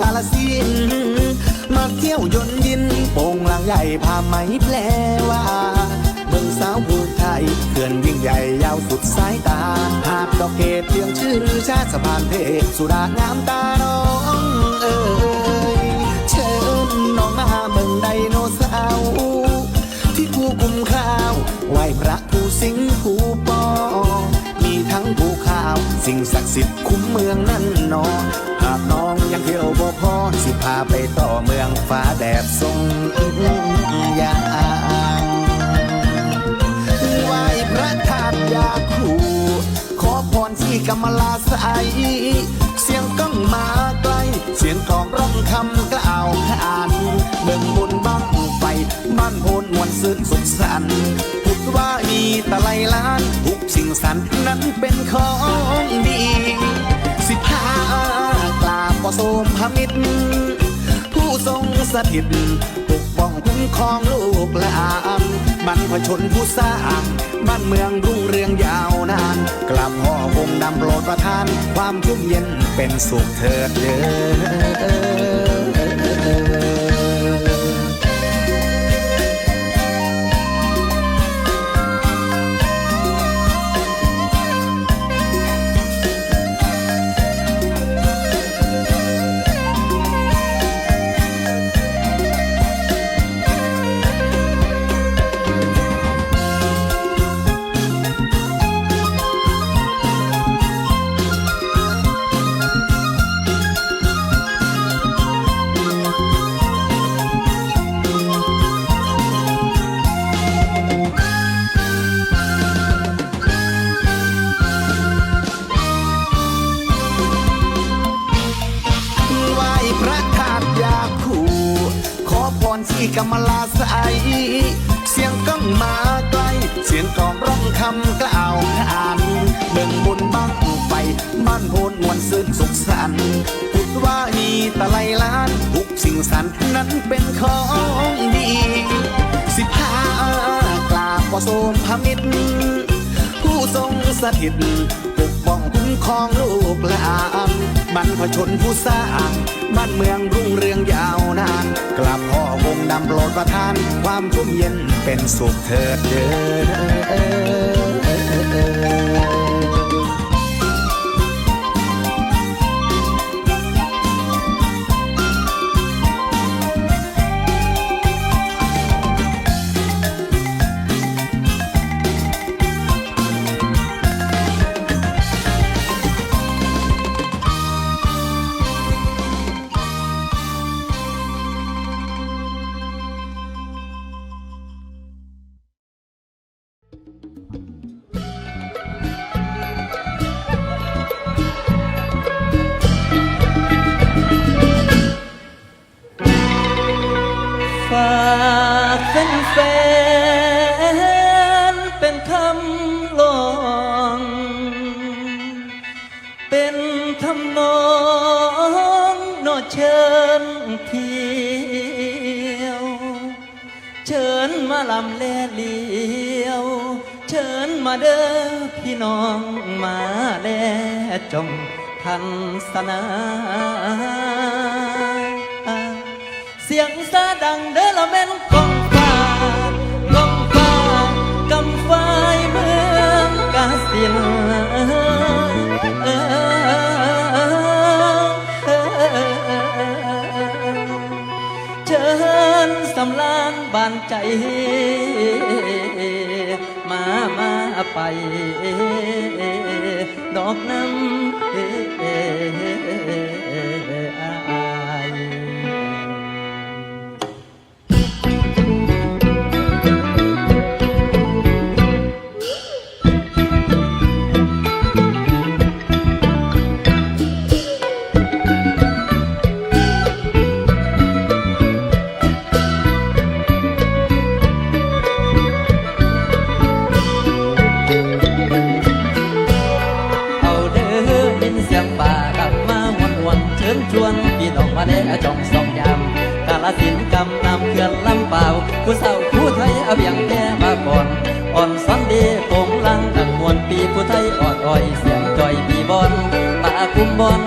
กาลสินมาเที่ยวยนยินโป่งลางใหญ่พาไหมแปลว่าเมืองสาวผู้ไทยเขื่อนยิ่งใหญ่ยาวสุดสายตา หาดดอกเกดเตียงชื่อชาติสะพานเพสุรางามตาน้องเอ๋ยเชิญน้องมาเมืองไดโนเสาร์ที่ภูกุมข้าวไหวพระภูสิงห์ภูปอมีทั้งภูขาว สิ่งศักดิ์สิทธิ์คุ้มเมืองนั่นนอหากน้อง สิพาไปต่อเมืองฟ้าแดดทรงยางไหวพระธาตุยาคู ขอพรที่กำมลาใสเสียงก้องมาไกล เสียงกลองร้องคำกล่าวขานเบิ่งบุญบ้างไฟบ้านโพนมวนซื่นสุขสันต์พุทว่ามีตะไลล้าน ทุกสิ่งสรรค์นั้นเป็นของดี โสมพมิตร ผู้ทรงสถิตปกป้องคุ้มครองลูกหลานบรรพชนผู้สร้างบ้านเมืองรุ่งเรืองยาวนาน กลับพ่อคงนำโปรดประทาน ความชุ่มเย็นเป็นสุขเถิดเด้อ พระธาตุยาคูขอพรที่กำมลาใสเสียงก้องมาไกล เสียงกองร้องคำกล่าวขานเบิ่งบุญบ้างไฟบ้านโพนมวนซื่นสุขสันต์พุทธว่ามีตะไลล้านทุกสิ่งสรรค์นั้นเป็นของดีสิพากราบประสมพมิตรผู้ทรงสถิต ปกป้องคุ้มครองลูกหลานบรรพชนผู้สร้างบ้านเมืองรุ่งเรืองยาวนาน กลับพ่อคงนำโปรดประทาน ความชุ่มเย็นเป็นสุขเถิดเด้อ แฟนเป็นคำลอง เป็นทำนองโนเชิญเที่ยว เชิญมาลำแลเลียว เชิญมาเด้อพี่น้องมาแลจงทันสนาเสียงซาดังเด้อละแม่น ดินเอ่ยเชิญสำลานบานใจ มามาไป ดอกน้ำ มาแด่จองสองยามกาลสินกำนำเขื่อนลำเปล่าผู้เศร้าผู้ไทยเอาเบียงแก่มาก่อนอ่อนสันเดโปงลังตักมวนปีผู้ไทยอ่อนอ้อยเสียงจ่อยปีบอลป่าคุ้มบอล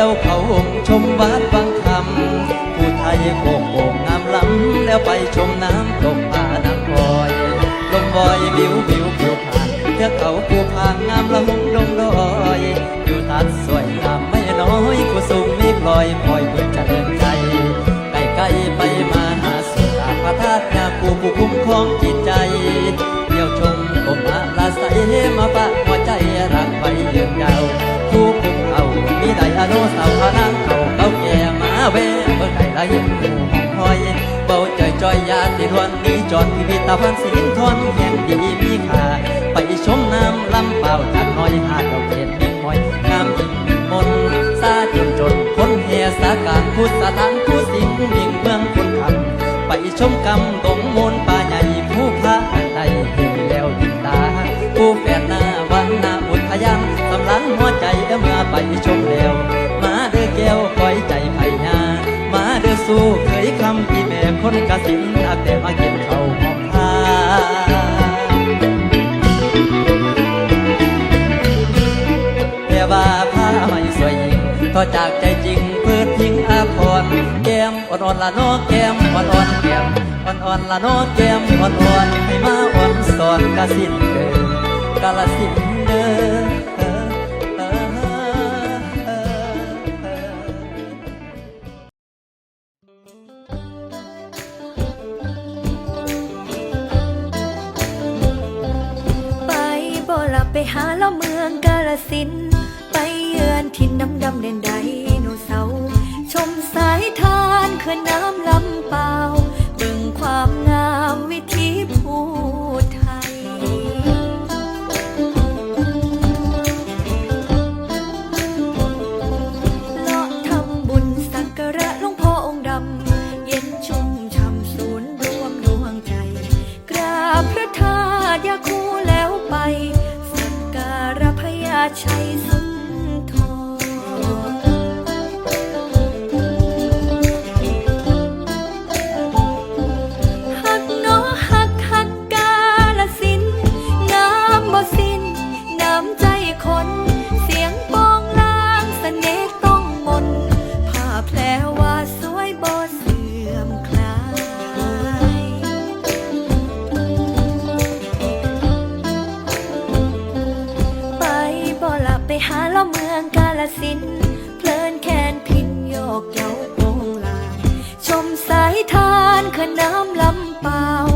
ยวเขาวงชมวัดบางคำผู้ไทยโกงโงงามล้ำแล้วไปชมน้ำตกผาดังคอยลมบอยบิวบิวผิวผ่านเทือกเขาภูผานงามละหงดงดอยอยู่ตัดสวยงามไม่น้อยกูสูงมีพลอยปล่อยเพื่อ จอดพิพิธภัณฑ์สินทรแห่งดีมีค่าไปชมน้ำลำเปล่าจากน้อยหาดดอกเห็ดมีมอยงามยิ่งมนซาจนจนคนแห่สาการพุทธสถานผู้สิงมิ่งเมืองคุณคำไปชมกำดงมนป่าใหญ่ผู้พระอันใดเห็นแล้วติดตาผู้แฝดหน้าวันหน้าอุทยานสำลันหัวใจเมื่อไปชมแล้วมาเด้อแก้วคอยใจไผ่ยามาเด้อสู้เคยคำที่แม่คนกสินนักแต่มาเก็บเขา อจากใจจริงเพื่อทิ้งอาพรแก้มอ่อนๆละเนอแก้มอ่อนๆแก้มอ่อนๆละเนอแก้มอ่อนๆให้มาอ่อนสอนกะสินเด้อกาลสินเด้อไปบ่ลับไปหาล่าเมืองกาลสิน ไปเยือนถิ่นดำดำเด่นใดโนเสาร์ชมสายทานเขื่อนน้ำลำเปล่าบึงความงามวิถีผู้ไทย ลสินเพลินแคนพินโยกเยาโปงลาย ชมสายทานเขื่อนน้ำลำเปล่า